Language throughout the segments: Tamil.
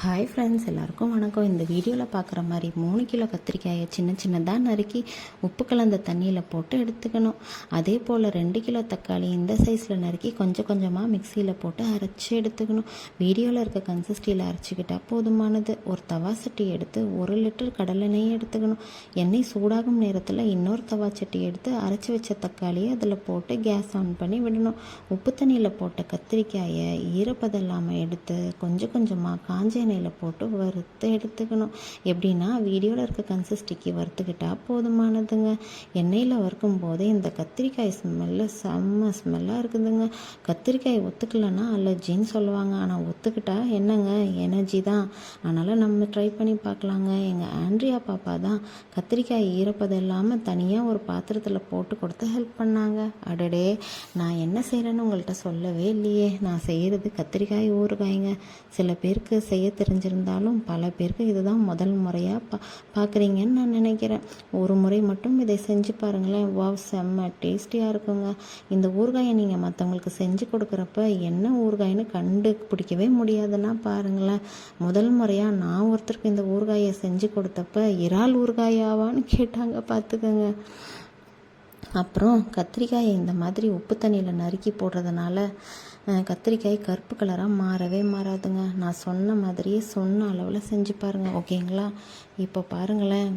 ஹாய் ஃப்ரெண்ட்ஸ் எல்லாருக்கும் வணக்கம். இந்த வீடியோவில் பார்க்குற மாதிரி மூணு கிலோ கத்திரிக்காயை சின்ன சின்னதாக நறுக்கி உப்பு கலந்த தண்ணியில் போட்டு எடுத்துக்கணும். அதே போல் ரெண்டு கிலோ தக்காளி இந்த சைஸில் நறுக்கி கொஞ்சம் கொஞ்சமாக மிக்சியில் போட்டு அரைச்சி எடுத்துக்கணும். வீடியோவில் இருக்க கன்சிஸ்டியில் அரைச்சிக்கிட்டால் போதுமானது. ஒரு தவா சட்டி எடுத்து ஒரு லிட்டர் கடலெண்ணெய் எடுத்துக்கணும். எண்ணெய் சூடாகும் நேரத்தில் இன்னொரு தவா சட்டி எடுத்து அரைச்சி வச்ச தக்காளியை அதில் போட்டு கேஸ் ஆன் பண்ணி விடணும். உப்பு தண்ணியில் போட்ட கத்திரிக்காயை ஈரப்பதம் இல்லாமல் எடுத்து கொஞ்சம் கொஞ்சமாக காஞ்ச எண்ணெயில் போட்டு வறுத்து எடுத்துக்கணும். எப்படின்னா வீடியோவில் இருக்க கன்சிஸ்டிக்கு வறுத்துக்கிட்டால் போதுமானதுங்க. எண்ணெயில் வறுக்கும் போதே இந்த கத்திரிக்காய் ஸ்மெல்லு செம்ம ஸ்மெல்லாக இருக்குதுங்க. கத்திரிக்காய் ஒத்துக்கலைன்னா அலர்ஜின்னு சொல்லுவாங்க. ஆனால் ஒத்துக்கிட்டா என்னங்க? எனர்ஜி தான். அதனால் நம்ம ட்ரை பண்ணி பார்க்கலாங்க. எங்கள் ஆண்ட்ரியா பாப்பா தான் கத்திரிக்காய் ஈரப்பதம் இல்லாமல் தனியாக ஒரு பாத்திரத்தில் போட்டு கொடுத்து ஹெல்ப் பண்ணாங்க. அடடே நான் என்ன செய்கிறேன்னு உங்கள்கிட்ட சொல்லவே இல்லையே. நான் செய்கிறது கத்திரிக்காய் ஊறுகாய்ங்க. சில பேருக்கு செய்ய தெரிஞ்சிருந்தாலும் பல பேருக்கு இதுதான் முதல் முறையாக பா பார்க்குறீங்கன்னு நான் நினைக்கிறேன். ஒரு முறை மட்டும் இதை செஞ்சு பாருங்களேன். வாவ் செம்ம டேஸ்டியாக இருக்குங்க. இந்த ஊறுகாயை நீங்கள் மற்றவங்களுக்கு செஞ்சு கொடுக்குறப்ப என்ன ஊறுகாய்னு கண்டுபிடிக்கவே முடியாதுன்னா பாருங்களேன். முதல் முறையாக நான் ஒருத்தருக்கு இந்த ஊறுகாயை செஞ்சு கொடுத்தப்ப இறால் ஊறுகாயாவான்னு கேட்டாங்க பார்த்துக்கோங்க அப்புறம் கத்திரிக்காயை இந்த மாதிரி உப்பு தண்ணியில் நறுக்கி போடுறதுனால கத்திரிக்காய் கருப்பு கலராக மாறவே மாறாதுங்க. நான் சொன்ன மாதிரியே சொன்ன அளவில் செஞ்சு பாருங்கள் ஓகேங்களா? இப்போ பாருங்களேன்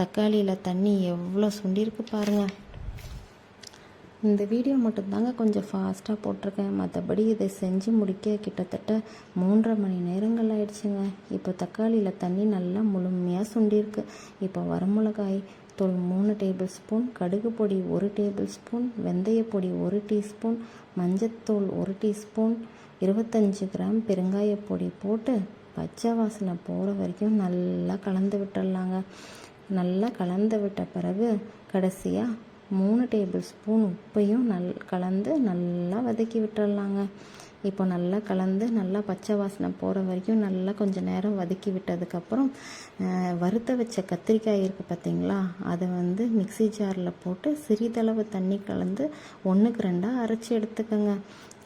தக்காளியில் தண்ணி எவ்வளோ சுண்டிருக்கு பாருங்கள் இந்த வீடியோ மட்டும்தாங்க கொஞ்சம் ஃபாஸ்ட்டாக போட்டிருக்கேன். மற்றபடி இதை செஞ்சு முடிக்க கிட்டத்தட்ட மூன்றரை மணி நேரங்கள் ஆயிடுச்சுங்க. இப்போ தக்காளியில் தண்ணி நல்லா முழுமையாக சுண்டிருக்கு. இப்போ வரமிளகாய் தூள் மூணு டேபிள் ஸ்பூன் கடுகு பொடி ஒரு டேபிள் ஸ்பூன் வெந்தயப்பொடி ஒரு டீஸ்பூன் மஞ்சத்தூள் ஒரு டீஸ்பூன் இருபத்தஞ்சி கிராம் பெருங்காய பொடி போட்டு பச்சை வாசனை போகிற வரைக்கும் நல்லா கலந்து விட்டுடலாங்க. நல்லா கலந்து விட்ட பிறகு கடைசியாக மூணு டேபிள் ஸ்பூன் உப்பையும் நல் கலந்து நல்லா வதக்கி விட்டுடலாங்க. இப்போ நல்லா கலந்து நல்லா பச்சை வாசனை போகிற வரைக்கும் நல்லா கொஞ்சம் நேரம் வதக்கி விட்டதுக்கப்புறம் வறுத்த வச்ச கத்திரிக்காய் இருக்குது பார்த்தீங்களா அதை வந்து மிக்ஸி ஜாரில் போட்டு சிறிதளவு தண்ணி கலந்து ஒன்றுக்கு ரெண்டாக அரைச்சி எடுத்துக்கோங்க.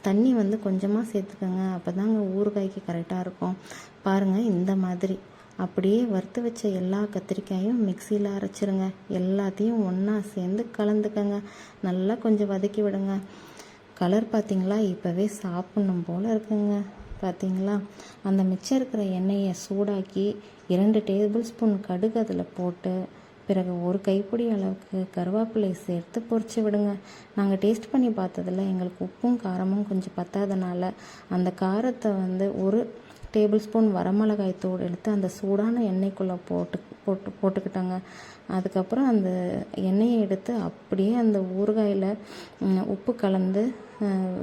தண்ணி வந்து கொஞ்சமாக சேர்த்துக்கோங்க. அப்போ தாங்க ஊறுகாய்க்கு கரெக்டாக இருக்கும். பாருங்கள் இந்த மாதிரி. அப்படியே வறுத்து வச்ச எல்லா கத்திரிக்காயும் மிக்சியில் அரைச்சிருங்க. எல்லாத்தையும் ஒன்றா சேர்ந்து கலந்துக்கங்க. நல்லா கொஞ்சம் வதக்கி விடுங்க. கலர் பார்த்திங்களா? இப்போவே சாப்பிட்ணும் போல் இருக்குங்க. பார்த்திங்களா? அந்த மிச்சம் இருக்கிற எண்ணெயை சூடாக்கி இரண்டு டேபிள் ஸ்பூன் கடுகு அதில் போட்டு பிறகு ஒரு கைப்பிடி அளவுக்கு கருவேப்பிலை சேர்த்து பொறிச்சு விடுங்க. நாங்கள் டேஸ்ட் பண்ணி பார்த்ததுல எங்களுக்கு உப்பும் காரமும் கொஞ்சம் பத்தாதனால அந்த காரத்தை வந்து ஒரு டேபிள் ஸ்பூன் வரமிளகாய் தூள் எடுத்து அந்த சூடான எண்ணெய்க்குள்ளே போட்டு போட்டு போட்டுக்கிட்டாங்க. அதுக்கப்புறம் அந்த எண்ணெயை எடுத்து அப்படியே அந்த ஊறுகாயில் உப்பு கலந்து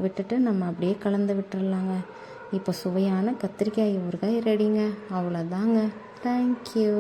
விட்டுட்டு நம்ம அப்படியே கலந்து விட்டுடலாங்க இப்போ சுவையான கத்திரிக்காய் ஊறுகாய் ரெடிங்க. அவ்வளோதாங்க தேங்க்யூ